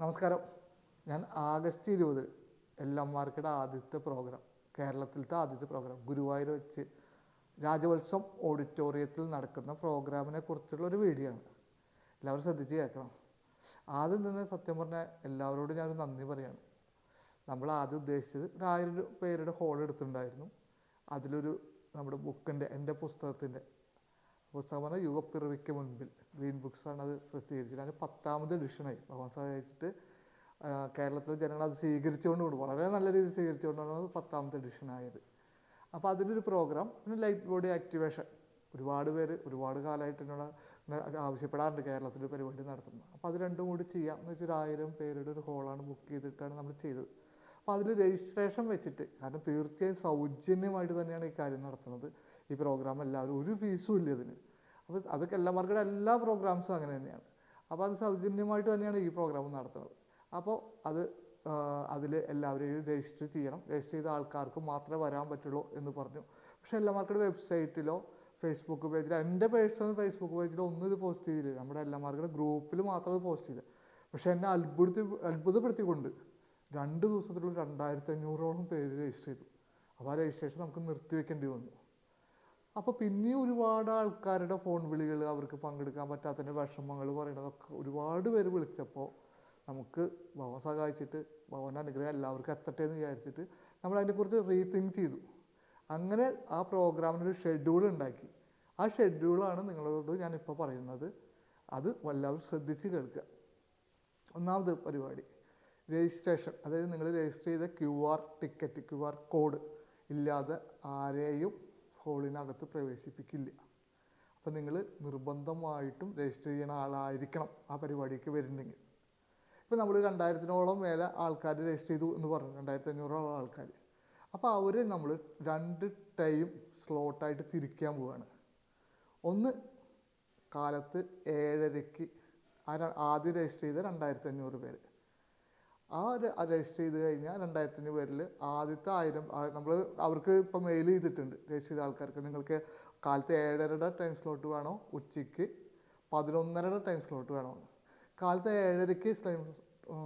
നമസ്കാരം. ഞാൻ ആഗസ്റ്റ് ഇരുപത് എൽ എം ആദ്യത്തെ പ്രോഗ്രാം കേരളത്തിലത്തെ ആദ്യത്തെ പ്രോഗ്രാം ഗുരുവായൂർ വെച്ച് രാജവത്സവം ഓഡിറ്റോറിയത്തിൽ നടക്കുന്ന പ്രോഗ്രാമിനെ കുറിച്ചുള്ള ഒരു വീഡിയോ ആണ്. എല്ലാവരും ശ്രദ്ധിച്ച് കേൾക്കണം. ആദ്യം തന്നെ സത്യം പറഞ്ഞാൽ എല്ലാവരോടും ഞാനൊരു നന്ദി പറയാണ്. നമ്മൾ ആദ്യം ഉദ്ദേശിച്ചത് ഒരു ആയിരം പേരുടെ ഹോൾ എടുത്തിട്ടുണ്ടായിരുന്നു. അതിലൊരു നമ്മുടെ ബുക്കിന്റെ എന്റെ പുസ്തകത്തിന്റെ പുസ്തകം പറഞ്ഞാൽ യുഗപ്പിറവിക്ക് മുൻപിൽ. ഗ്രീൻ ബുക്സ് ആണ് അത് പ്രസിദ്ധീകരിച്ചത്. അതിന് പത്താമത് എഡിഷനായി ഭഗവാൻ ആ, കേരളത്തിലെ ജനങ്ങൾ അത് സ്വീകരിച്ചുകൊണ്ട് വളരെ നല്ല രീതിയിൽ സ്വീകരിച്ചുകൊണ്ടാണ് അത് പത്താമത്തെ എഡിഷൻ ആയത്. അപ്പോൾ അതിനൊരു പ്രോഗ്രാം പിന്നെ ലൈറ്റ് ബോഡി ആക്ടിവേഷൻ ഒരുപാട് പേര് ഒരുപാട് കാലമായിട്ട് എന്നോട് ആവശ്യപ്പെടാറുണ്ട് കേരളത്തിൽ പരിപാടി നടത്തുന്നത്. അപ്പോൾ അത് രണ്ടും കൂടി ചെയ്യാം എന്ന് വെച്ചാൽ ആയിരം പേരുടെ ഒരു ഹോളാണ് ബുക്ക് ചെയ്തിട്ടാണ് നമ്മൾ ചെയ്തത്. അപ്പോൾ അതിൽ രജിസ്ട്രേഷൻ വെച്ചിട്ട് കാരണം തീർച്ചയായും സൗജന്യമായിട്ട് തന്നെയാണ് ഈ കാര്യം നടത്തുന്നത്. ഈ പ്രോഗ്രാം എല്ലാവരും ഒരു ഫീസും ഇല്ല ഇതിന്. അപ്പോൾ അതൊക്കെ എല്ലാ എല്ലാ പ്രോഗ്രാംസും അങ്ങനെ തന്നെയാണ്. അപ്പോൾ അത് സൗജന്യമായിട്ട് തന്നെയാണ് ഈ പ്രോഗ്രാം നടത്തുന്നത്. അപ്പോൾ അത് അതിൽ എല്ലാവരെയും രജിസ്റ്റർ ചെയ്യണം. രജിസ്റ്റർ ചെയ്ത ആൾക്കാർക്ക് മാത്രമേ വരാൻ പറ്റുള്ളൂ എന്ന് പറഞ്ഞു. പക്ഷേ എല്ലാ വെബ്സൈറ്റിലോ ഫേസ്ബുക്ക് പേജിലോ എന്റെ പേഴ്സണൽ ഫേസ്ബുക്ക് പേജിലോ ഒന്നും ഇത് പോസ്റ്റ് ചെയ്തില്ല. നമ്മുടെ എല്ലാ മാർക്കറ്റ് ഗ്രൂപ്പിൽ മാത്രം ഇത് പോസ്റ്റ് ചെയ്തത് പക്ഷേ എന്നെ അത്ഭുതത്തി അത്ഭുതപ്പെടുത്തിക്കൊണ്ട് രണ്ട് ദിവസത്തിലുള്ള രണ്ടായിരത്തി അഞ്ഞൂറോളം പേര് രജിസ്റ്റർ ചെയ്തു. അപ്പോൾ ആ രജിസ്ട്രേഷൻ നമുക്ക് നിർത്തിവെക്കേണ്ടി വന്നു. അപ്പോൾ പിന്നെയും ഒരുപാട് ആൾക്കാരുടെ ഫോൺ വിളികൾ അവർക്ക് പങ്കെടുക്കാൻ പറ്റാത്തതിന്റെ വിഷമങ്ങൾ പറയണതൊക്കെ ഒരുപാട് പേര് വിളിച്ചപ്പോൾ നമുക്ക് ഭവൻ സഹായിച്ചിട്ട് ഭവന്റെ അനുഗ്രഹം എല്ലാവർക്കും എത്തട്ടെ എന്ന് വിചാരിച്ചിട്ട് നമ്മൾ അതിനെക്കുറിച്ച് റീതിങ്ക് ചെയ്തു. അങ്ങനെ ആ പ്രോഗ്രാമിനൊരു ഷെഡ്യൂൾ ഉണ്ടാക്കി. ആ ഷെഡ്യൂളാണ് നിങ്ങളോട് ഞാനിപ്പോൾ പറയുന്നത്. അത് എല്ലാവരും ശ്രദ്ധിച്ച് കേൾക്കുക. ഒന്നാമത് പരിപാടി. രജിസ്ട്രേഷൻ. അതായത് നിങ്ങൾ രജിസ്റ്റർ ചെയ്ത Q R ticket Q R code ഇല്ലാതെ ആരെയും ഹോളിനകത്ത് പ്രവേശിപ്പിക്കില്ല. അപ്പം നിങ്ങൾ നിർബന്ധമായിട്ടും രജിസ്റ്റർ ചെയ്യുന്ന ആളായിരിക്കണം ആ പരിപാടിക്ക് വരുന്നെങ്കിൽ. ഇപ്പം നമ്മൾ രണ്ടായിരത്തിനോളം മേലെ ആൾക്കാർ രജിസ്റ്റർ ചെയ്തു എന്ന് പറഞ്ഞു. രണ്ടായിരത്തി അഞ്ഞൂറോളം ആൾക്കാർ അപ്പോൾ അവർ നമ്മൾ രണ്ട് ടൈം സ്ലോട്ടായിട്ട് തിരിക്കാൻ പോവുകയാണ് ഒന്ന് കാലത്ത് ഏഴരയ്ക്ക് ആദ്യം രജിസ്റ്റർ ചെയ്ത രണ്ടായിരത്തി അഞ്ഞൂറ് പേര്. ആ ര- ആ രജിസ്റ്റർ ചെയ്ത് കഴിഞ്ഞാൽ രണ്ടായിരത്തി പേരിൽ ആദ്യത്തെ ആയിരം നമ്മൾ അവർക്ക് ഇപ്പൊ മെയിൽ ചെയ്തിട്ടുണ്ട് രജിസ്റ്റർ ചെയ്ത ആൾക്കാർക്ക്. നിങ്ങൾക്ക് കാലത്ത് ഏഴരയുടെ ടൈം സ്ലോട്ട് വേണോ? ഉച്ചയ്ക്ക് പതിനൊന്നരയുടെ ടൈം സ്ലോട്ട് വേണോ? കാലത്ത് ഏഴരയ്ക്ക് ടൈം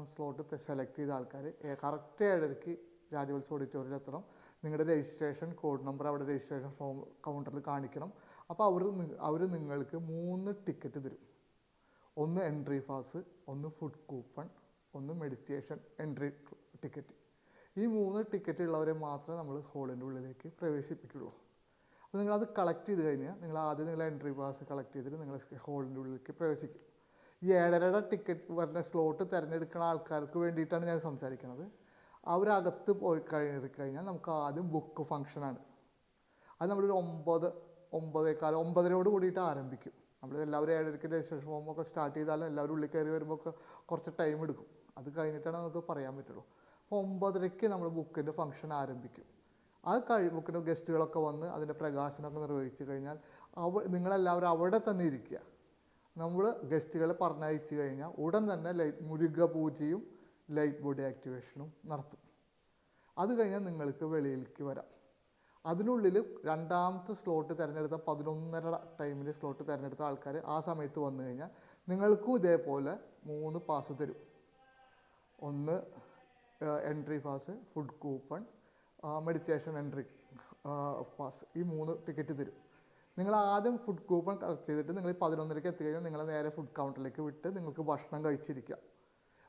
സ്ലോട്ട് സെലക്ട് ചെയ്ത ആൾക്കാർ കറക്റ്റ് ഏഴരയ്ക്ക് രാജോത്സവ ഓഡിറ്റോറിയത്തിൽ എത്തണം. നിങ്ങളുടെ രജിസ്ട്രേഷൻ കോഡ് നമ്പർ അവിടെ രജിസ്ട്രേഷൻ ഫോം കൗണ്ടറിൽ കാണിക്കണം. അപ്പോൾ അവർ അവർ നിങ്ങൾക്ക് മൂന്ന് ടിക്കറ്റ് തരും. ഒന്ന് എൻട്രി പാസ് ഒന്ന് ഫുഡ് കൂപ്പൺ ഒന്ന് മെഡിറ്റേഷൻ എൻട്രി ടിക്കറ്റ് ഈ മൂന്ന് ടിക്കറ്റ് ഉള്ളവരെ മാത്രമേ നമ്മൾ ഹോളിന്റെ ഉള്ളിലേക്ക് പ്രവേശിപ്പിക്കുള്ളൂ. അപ്പോൾ നിങ്ങളത് കളക്ട് ചെയ്ത് കഴിഞ്ഞാൽ നിങ്ങൾ ആദ്യം നിങ്ങൾ എൻട്രി പാസ് കളക്ട് ചെയ്തിട്ട് നിങ്ങൾ ഹോളിന്റെ ഉള്ളിലേക്ക് പ്രവേശിക്കും. ഈ ഏഴരയുടെ ടിക്കറ്റ് വരുന്ന സ്ലോട്ട് തിരഞ്ഞെടുക്കുന്ന ആൾക്കാർക്ക് വേണ്ടിയിട്ടാണ് ഞാൻ സംസാരിക്കുന്നത് അവരകത്ത് പോയി കയറി കഴിഞ്ഞാൽ നമുക്ക് ആദ്യം ബുക്ക് ഫങ്ഷനാണ് അത് നമ്മളൊരു ഒമ്പത് ഒമ്പതേക്കാൽ ഒമ്പതരയോട് കൂടിയിട്ട് ആരംഭിക്കും. നമ്മൾ എല്ലാവരും ഏഴരയ്ക്ക് രജിസ്ട്രേഷൻ ഫോമൊക്കെ സ്റ്റാർട്ട് ചെയ്താലും എല്ലാവരും ഉള്ളിൽ കയറി വരുമ്പോൾ ഒക്കെ കുറച്ച് ടൈം എടുക്കും. അത് കഴിഞ്ഞിട്ടാണ് നമുക്ക് പറയാൻ പറ്റുള്ളൂ. അപ്പോൾ ഒമ്പതരയ്ക്ക് നമ്മൾ ബുക്കിന്റെ ഫംഗ്ഷൻ ആരംഭിക്കും. അത് കഴി ബുക്കിന്റെ ഗസ്റ്റുകളൊക്കെ വന്ന് അതിന്റെ പ്രകാശനമൊക്കെ നിർവഹിച്ചു കഴിഞ്ഞാൽ അവ നിങ്ങളെല്ലാവരും അവിടെ തന്നെ ഇരിക്കുക. നമ്മൾ ഗസ്റ്റുകളെ പറഞ്ഞയച്ചു കഴിഞ്ഞാൽ ഉടൻ തന്നെ ലൈറ്റ് മുരുക പൂജയും ലൈറ്റ് ബോഡി ആക്ടിവേഷനും നടത്തും. അത് കഴിഞ്ഞാൽ നിങ്ങൾക്ക് വെളിയിലേക്ക് വരാം. അതിനുള്ളിൽ രണ്ടാമത്തെ സ്ലോട്ട് തിരഞ്ഞെടുത്ത പതിനൊന്നര ടൈമിൽ സ്ലോട്ട് തിരഞ്ഞെടുത്ത ആൾക്കാർ ആ സമയത്ത് വന്നു കഴിഞ്ഞാൽ നിങ്ങൾക്കും ഇതേപോലെ മൂന്ന് പാസ് തരും. ഒന്ന് entry pass food coupon meditation entry pass ഈ മൂന്ന് ടിക്കറ്റ് തരും. നിങ്ങൾ ആദ്യം ഫുഡ് കൂപ്പൺ കളക്ട് ചെയ്തിട്ട് നിങ്ങൾ പതിനൊന്നരയ്ക്ക് എത്തിക്കഴിഞ്ഞാൽ നിങ്ങളെ നേരെ ഫുഡ് കൗണ്ടറിലേക്ക് വിട്ട് നിങ്ങൾക്ക് ഭക്ഷണം കഴിച്ചിരിക്കാം.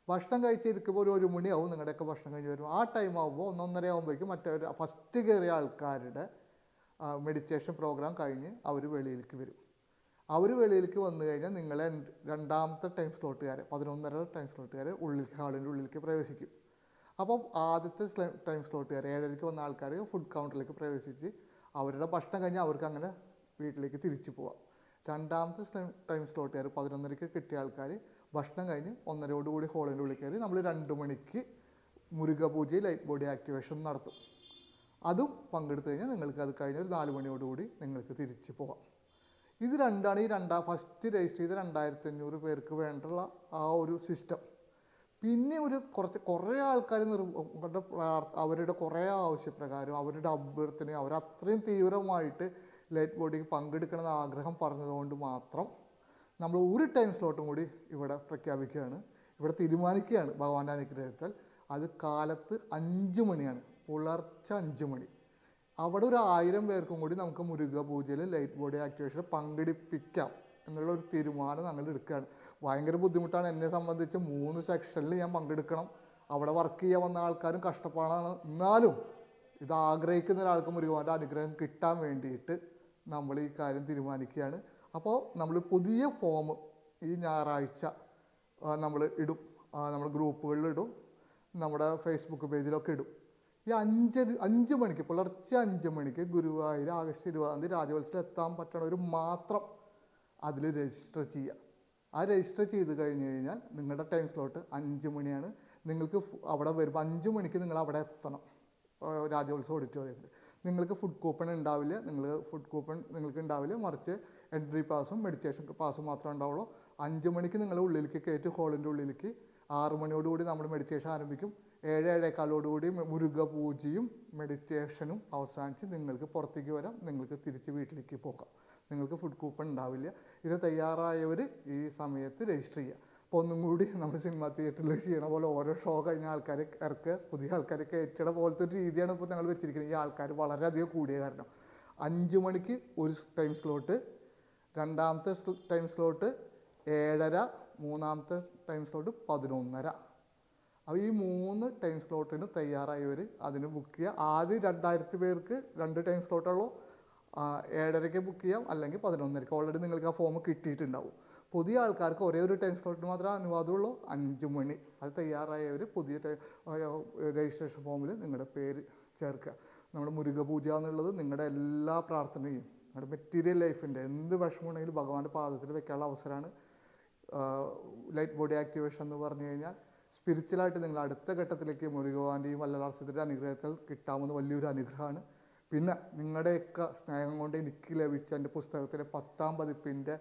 ഭക്ഷണം കഴിച്ചിരിക്കുമ്പോൾ ഒരു ഒരു മണിയാവും നിങ്ങളുടെയൊക്കെ ഭക്ഷണം കഴിഞ്ഞ് വരും ആ ടൈം ആകുമ്പോൾ ഒന്നൊന്നര ആകുമ്പോഴേക്കും മറ്റേ ഫസ്റ്റ് കയറിയ ആൾക്കാരുടെ മെഡിറ്റേഷൻ പ്രോഗ്രാം കഴിഞ്ഞ് അവർ വെളിയിലേക്ക് വരും. അവർ വെളിയിലേക്ക് വന്നു കഴിഞ്ഞാൽ നിങ്ങളെ രണ്ടാമത്തെ ടൈം സ്ലോട്ടുകാർ പതിനൊന്നര ടൈം സ്ലോട്ടുകാർ ഉള്ളിൽ ഹാളിന്റെ ഉള്ളിലേക്ക് പ്രവേശിക്കും. അപ്പം ആദ്യത്തെ ടൈം സ്ലോട്ടുകാർ ഏഴരയ്ക്ക് വന്ന ആൾക്കാർ ഫുഡ് കൗണ്ടറിലേക്ക് പ്രവേശിച്ച് അവരുടെ ഭക്ഷണം കഴിഞ്ഞ് അവർക്ക് അങ്ങനെ വീട്ടിലേക്ക് തിരിച്ചു പോവാം. രണ്ടാമത്തെ ടൈം സ്ലോട്ടുകാർ പതിനൊന്നരയ്ക്ക് കിട്ടിയ ആൾക്കാർ ഭക്ഷണം കഴിഞ്ഞ് ഒന്നരയോടുകൂടി ഹോളിന്റെ ഉള്ളിൽ കയറി നമ്മൾ രണ്ട് മണിക്ക് മുരുക പൂജയിൽ ലൈറ്റ് ബോഡി ആക്ടിവേഷൻ നടത്തും. അതും പങ്കെടുത്തു കഴിഞ്ഞാൽ നിങ്ങൾക്ക് അത് കഴിഞ്ഞ് ഒരു നാല് മണിയോടുകൂടി നിങ്ങൾക്ക് തിരിച്ച് പോകാം ഇത് രണ്ടാണ് ഈ രണ്ടാ ഫസ്റ്റ് രജിസ്റ്റർ ചെയ്ത രണ്ടായിരത്തി അഞ്ഞൂറ് പേർക്ക് വേണ്ടുള്ള ആ ഒരു സിസ്റ്റം പിന്നെ ഒരു കുറച്ച് കുറേ ആൾക്കാർ അവരുടെ അവരുടെ കുറേ ആവശ്യപ്രകാരം അവരുടെ അഭ്യർത്ഥന അവർ അത്രയും തീവ്രമായിട്ട് ലൈറ്റ് ബോഡിക്ക് പങ്കെടുക്കണമെന്ന് ആഗ്രഹം പറഞ്ഞതുകൊണ്ട് മാത്രം നമ്മൾ ഒരു ടൈം സ്ലോട്ടും കൂടി ഇവിടെ പ്രഖ്യാപിക്കുകയാണ്. ഇവിടെ തീരുമാനിക്കുകയാണ് ഭഗവാന്റെ അനുഗ്രഹത്താൽ. അത് കാലത്ത് അഞ്ച് മണിയാണ്. പുലർച്ചെ അഞ്ച് മണി. അവിടെ ഒരു ആയിരം പേർക്കും കൂടി നമുക്ക് മുരുക പൂജയിൽ ലൈറ്റ് ബോഡി ആക്ടിവേഷൻ പങ്കെടുപ്പിക്കാം എന്നുള്ള ഒരു തീരുമാനം ഞങ്ങൾ എടുക്കുകയാണ്. ഭയങ്കര ബുദ്ധിമുട്ടാണ്. എന്നെ സംബന്ധിച്ച് മൂന്ന് സെക്ഷനിൽ ഞാൻ പങ്കെടുക്കണം. അവിടെ വർക്ക് ചെയ്യാൻ വന്ന ആൾക്കാരും കഷ്ടപ്പാടാണ്. എന്നാലും ഇത് ആഗ്രഹിക്കുന്ന ഒരാൾക്ക് മുരുകന്റെ അനുഗ്രഹം കിട്ടാൻ വേണ്ടിയിട്ട് നമ്മൾ ഈ കാര്യം തീരുമാനിക്കുകയാണ്. അപ്പോൾ നമ്മൾ പുതിയ ഫോം ഈ ഞായറാഴ്ച നമ്മൾ ഇടും. നമ്മുടെ ഗ്രൂപ്പുകളിൽ ഇടും. നമ്മുടെ ഫേസ്ബുക്ക് പേജിലൊക്കെ ഇടും. ഈ അഞ്ച് അഞ്ച് മണിക്ക് പുലർച്ചെ അഞ്ച് മണിക്ക് ഗുരുവായൂർ ആഗസ്റ്റ് ഇരുപതാം തീയതി രാജവത്സരം എത്താൻ പറ്റണവർ മാത്രം അതിൽ രജിസ്റ്റർ ചെയ്യുക ആ രജിസ്റ്റർ ചെയ്ത് കഴിഞ്ഞ് കഴിഞ്ഞാൽ നിങ്ങളുടെ ടൈം സ്ലോട്ട് അഞ്ച് മണിയാണ്. നിങ്ങൾക്ക് അവിടെ വരുമ്പോൾ അഞ്ച് മണിക്ക് നിങ്ങൾ അവിടെ എത്തണം. രാജോത്സവ ഓഡിറ്റോറിയത്തിൽ നിങ്ങൾക്ക് ഫുഡ് കൂപ്പൺ ഉണ്ടാവില്ല. നിങ്ങൾ ഫുഡ് കൂപ്പൺ നിങ്ങൾക്ക് ഉണ്ടാവില്ല. മറിച്ച് എൻട്രി പാസും മെഡിറ്റേഷൻ പാസും മാത്രമേ ഉണ്ടാവുള്ളൂ. അഞ്ച് മണിക്ക് നിങ്ങൾ ഉള്ളിലേക്ക് കയറ്റി ഹോളിന്റെ ഉള്ളിലേക്ക് ആറ് മണിയോടുകൂടി നമ്മൾ മെഡിറ്റേഷൻ ആരംഭിക്കും. ഏഴ് ഏഴേക്കാലോടുകൂടി മുരുക പൂജയും മെഡിറ്റേഷനും അവസാനിച്ച് നിങ്ങൾക്ക് പുറത്തേക്ക് വരാം. നിങ്ങൾക്ക് തിരിച്ച് വീട്ടിലേക്ക് പോകാം. നിങ്ങൾക്ക് ഫുഡ് കൂപ്പൺ ഉണ്ടാവില്ല. ഇത് തയ്യാറായവർ ഈ സമയത്ത് രജിസ്റ്റർ ചെയ്യുക. അപ്പോൾ ഒന്നും കൂടി നമ്മൾ സിനിമ തിയേറ്ററിൽ ചെയ്യണ പോലെ ഓരോ ഷോ കഴിഞ്ഞ ആൾക്കാരെ ഇറക്കുക. പുതിയ ആൾക്കാരെ കയറ്റണ പോലത്തെ ഒരു രീതിയാണ് ഇപ്പോൾ ഞങ്ങൾ വെച്ചിരിക്കുന്നത്. ഈ ആൾക്കാർ വളരെയധികം കൂടിയ കാരണം. അഞ്ച് മണിക്ക് ഒരു ടൈം സ്ലോട്ട് രണ്ടാമത്തെ ടൈം സ്ലോട്ട് ഏഴര മൂന്നാമത്തെ ടൈം സ്ലോട്ട് പതിനൊന്നര. അപ്പോൾ ഈ മൂന്ന് ടൈം സ്ലോട്ടിന് തയ്യാറായവർ അതിന് ബുക്ക് ചെയ്യുക ആദ്യം രണ്ടായിരത്തി പേർക്ക് രണ്ട് ടൈം സ്ലോട്ടുള്ളൂ ഏഴരയ്ക്ക് ബുക്ക് ചെയ്യാം. അല്ലെങ്കിൽ പതിനൊന്നരയ്ക്ക്. ഓൾറെഡി നിങ്ങൾക്ക് ആ ഫോം കിട്ടിയിട്ടുണ്ടാവും. പുതിയ ആൾക്കാർക്ക് ഒരേ ഒരു ടൈം സ്ലോട്ടിന് മാത്രമേ അനുവാദമുള്ളൂ. അഞ്ച് മണി. അത് തയ്യാറായവർ പുതിയ രജിസ്ട്രേഷൻ ഫോമിൽ നിങ്ങളുടെ പേര് ചേർക്കുക. നമ്മുടെ മുരുക പൂജ എന്നുള്ളത് നിങ്ങളുടെ എല്ലാ പ്രാർത്ഥനയും നിങ്ങളുടെ മെറ്റീരിയൽ ലൈഫിന്റെ എന്ത് വിഷമമുണ്ടെങ്കിലും ഭഗവാന്റെ പാദത്തിൽ വെക്കാനുള്ള അവസരമാണ് ലൈറ്റ് ബോഡി ആക്ടിവേഷൻ എന്ന് പറഞ്ഞു കഴിഞ്ഞാൽ സ്പിരിച്വലായിട്ട് നിങ്ങൾ അടുത്ത ഘട്ടത്തിലേക്ക് മുരുകവാന്റെയും വല്ലലാർസത്തിന്റെ അനുഗ്രഹത്തിൽ കിട്ടാവുന്ന വലിയൊരു അനുഗ്രഹമാണ്. പിന്നെ നിങ്ങളുടെയൊക്കെ സ്നേഹം കൊണ്ട് എനിക്ക് ലഭിച്ച എന്റെ പുസ്തകത്തിന്റെ പത്താം പതിപ്പിന്റെ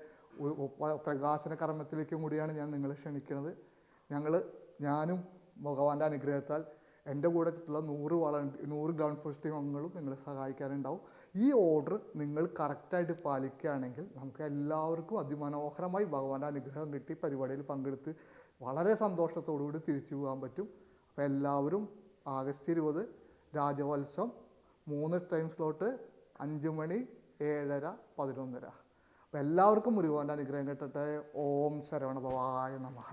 പ്രകാശന കർമ്മത്തിലേക്കും കൂടിയാണ് ഞാൻ നിങ്ങളെ ക്ഷണിക്കുന്നത്. ഞങ്ങൾ ഞാനും ഭഗവാന്റെ അനുഗ്രഹത്താൽ എന്റെ കൂടെ ചുറ്റുള്ള നൂറ് വളണ്ടി നൂറ് ഗ്രൗണ്ട് ഫോഴ്സ് ടീം അംഗങ്ങളും നിങ്ങളെ സഹായിക്കാനുണ്ടാവും. ഈ ഓർഡർ നിങ്ങൾ കറക്റ്റായിട്ട് പാലിക്കുകയാണെങ്കിൽ നമുക്ക് എല്ലാവർക്കും അതിമനോഹരമായി ഭഗവാന്റെ അനുഗ്രഹം കിട്ടി പരിപാടിയിൽ പങ്കെടുത്ത് വളരെ സന്തോഷത്തോടുകൂടി തിരിച്ചു പോകാൻ പറ്റും. അപ്പോൾ എല്ലാവരും ആഗസ്റ്റ് ഇരുപത് രാജവത്സം മൂന്ന് ടൈം സ്ലോട്ട് അഞ്ച് മണി ഏഴര പതിനൊന്നര. അപ്പോൾ എല്ലാവർക്കും മുരുകന്റെ അനുഗ്രഹം കിട്ടട്ടെ. ഓം ശരവണ ഭവായ നമഃ.